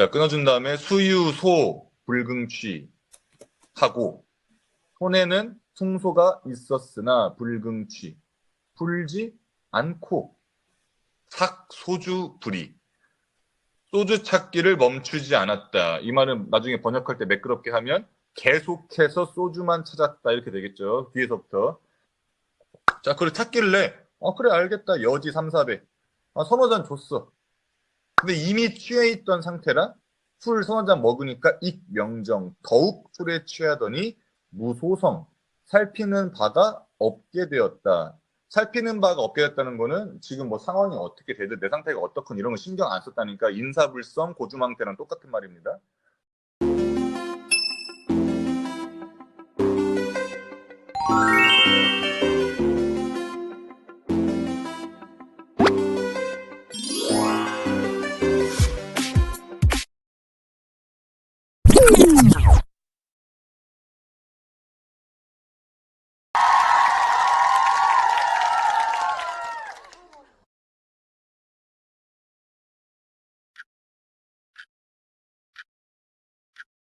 자, 끊어준 다음에 수유소 불긍취 하고 손에는 승소가 있었으나 불긍취 풀지 않고 삭 소주 불이 소주 찾기를 멈추지 않았다. 이 말은 나중에 번역할 때 매끄럽게 하면 계속해서 소주만 찾았다 이렇게 되겠죠. 뒤에서부터. 자, 그래 찾길래 어 그래 알겠다. 여지 3, 400. 아, 서너 잔 줬어. 근데 이미 취해 있던 상태라 술 서너 잔 먹으니까 익명정 더욱 술에 취하더니 무소성 살피는 바가 없게 되었다. 살피는 바가 없게 됐다는 거는 지금 뭐 상황이 어떻게 되든 내 상태가 어떻건 이런 거 신경 안 썼다니까 인사불성 고주망태랑 똑같은 말입니다.